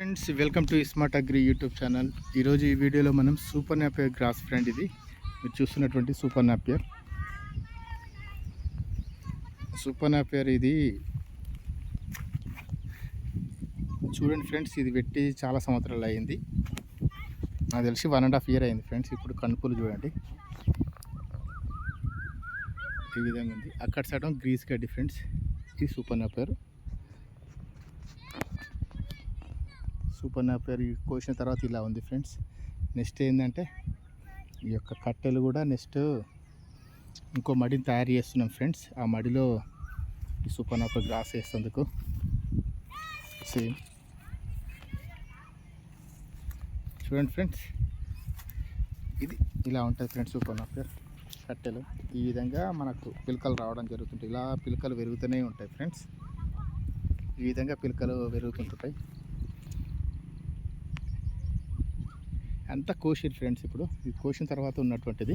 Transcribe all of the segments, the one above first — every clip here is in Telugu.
Friends welcome to smart agri YouTube channel ఈరోజు ఈ వీడియోలో మనం సూపర్ నాపియర్ గ్రాస్ ఫ్రెండ్ ఇది. మీరు చూస్తున్నటువంటి సూపర్ నాపియర్ సూపర్ నాపియర్ ఇది. చూడండి ఫ్రెండ్స్ ఇది పెట్టి చాలా సంవత్సరాలు అయింది. నాకు తెలిసి వన్ అండ్ హాఫ్ ఇయర్ అయింది ఫ్రెండ్స్ ఇప్పుడు కనుపులు చూడండి. ఈ విధంగా ఉంది. అక్కడ సైడ్ గ్రీస్ గడ్డి ఫ్రెండ్స్ ఇది సూపర్ నాపియర్ సూపర్ నాపేర్ కోసిన తర్వాత ఇలా ఉంది ఫ్రెండ్స్. నెక్స్ట్ ఏంటంటే ఈ యొక్క కట్టెలు కూడా నెక్స్ట్ ఇంకో మడిని తయారు చేస్తున్నాం ఫ్రెండ్స్. ఆ మడిలో ఈ సూపర్ నాపేర్ గ్రాస్ వేసేందుకు సేమ్. చూడండి ఫ్రెండ్స్. ఇది ఇలా ఉంటుంది ఫ్రెండ్స్ సూపర్ నాపేర్ కట్టెలు. ఈ విధంగా మనకు పిలకలు రావడం జరుగుతుంటాయి. ఇలా పిలకలు పెరుగుతూనే ఉంటాయి ఫ్రెండ్స్. ఈ విధంగా పిలకలు పెరుగుతుంటాయి. అంతా కోసిరు ఫ్రెండ్స్ ఇప్పుడు. ఇది కోసిన తర్వాత ఉన్నటువంటిది.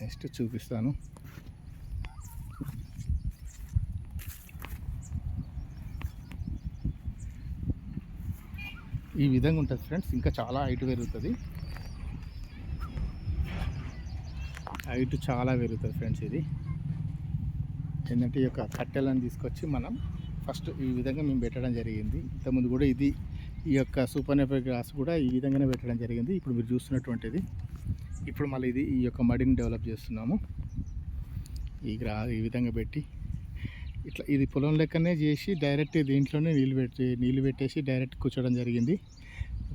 నెక్స్ట్ చూపిస్తాను. ఈ విధంగా ఉంటుంది ఫ్రెండ్స్. ఇంకా చాలా హైట్ పెరుగుతుంది. హైట్ చాలా పెరుగుతుంది ఫ్రెండ్స్ ఇది. ఏంటంటే ఈ యొక్క కట్టెలను తీసుకొచ్చి మనం ఫస్ట్ ఈ విధంగా మేము పెట్టడం జరిగింది. ఇంతకుముందు కూడా ఇది ఈ యొక్క సూపర్నెఫర్ గ్రాస్ కూడా ఈ విధంగానే పెట్టడం జరిగింది. ఇప్పుడు మీరు చూస్తున్నటువంటిది. ఇప్పుడు మళ్ళీ ఇది ఈ యొక్క మడిని డెవలప్ చేస్తున్నాము. ఈ గ్రా ఈ విధంగా పెట్టి ఇట్లా ఇది పొలం లెక్కనే చేసి డైరెక్ట్ దీంట్లోనే నీళ్ళు పెట్టి నీళ్ళు పెట్టేసి డైరెక్ట్ కూర్చోవడం జరిగింది.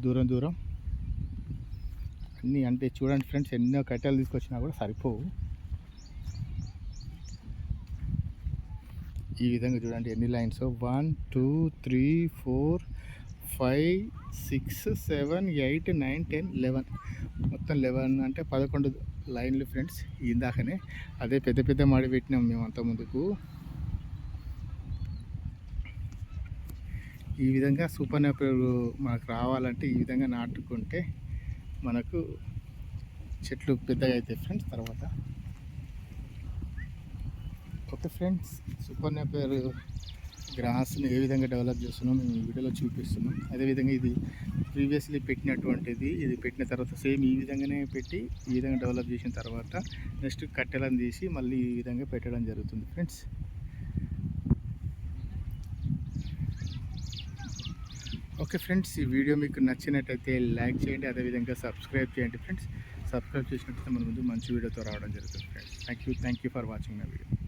దూరం దూరం. అన్నీ అంటే చూడండి ఫ్రెండ్స్ ఎన్నో కట్టెలు తీసుకొచ్చినా కూడా సరిపోవు. ఈ విధంగా చూడండి ఎన్ని lines. One two three four five six seven eight nine ten eleven. మొత్తం లెవెన్ అంటే పదకొండు లైన్లు ఫ్రెండ్స్ ఇందాకనే అదే పెద్ద పెద్ద మాడి పెట్టినాం మేము అంత ముందుకు. ఈ విధంగా సూపర్ నెపర్ మనకు రావాలంటే ఈ విధంగా నాటుకుంటే మనకు చెట్లు పెద్దగా అవుతాయి ఫ్రెండ్స్ తర్వాత. ఓకే ఫ్రెండ్స్ సూపర్ నెపర్ గ్రాస్ని ఏ విధంగా డెవలప్ చేస్తున్నాం మేము ఈ వీడియోలో చూపిస్తున్నాం. అదేవిధంగా ఇది ప్రీవియస్లీ పెట్టినటువంటిది. ఇది పెట్టిన తర్వాత సేమ్ ఈ విధంగానే పెట్టి ఈ విధంగా డెవలప్ చేసిన తర్వాత నెక్స్ట్ కట్టెలను తీసి మళ్ళీ ఈ విధంగా పెట్టడం జరుగుతుంది ఫ్రెండ్స్. ఓకే ఫ్రెండ్స్ ఈ వీడియో మీకు నచ్చినట్టయితే లైక్ చేయండి అదేవిధంగా సబ్స్క్రైబ్ చేయండి ఫ్రెండ్స్. సబ్స్క్రైబ్ చేసినట్టయితే మన ముందు మంచి వీడియోతో రావడం జరుగుతుంది friends. Thank you thank you for watching my video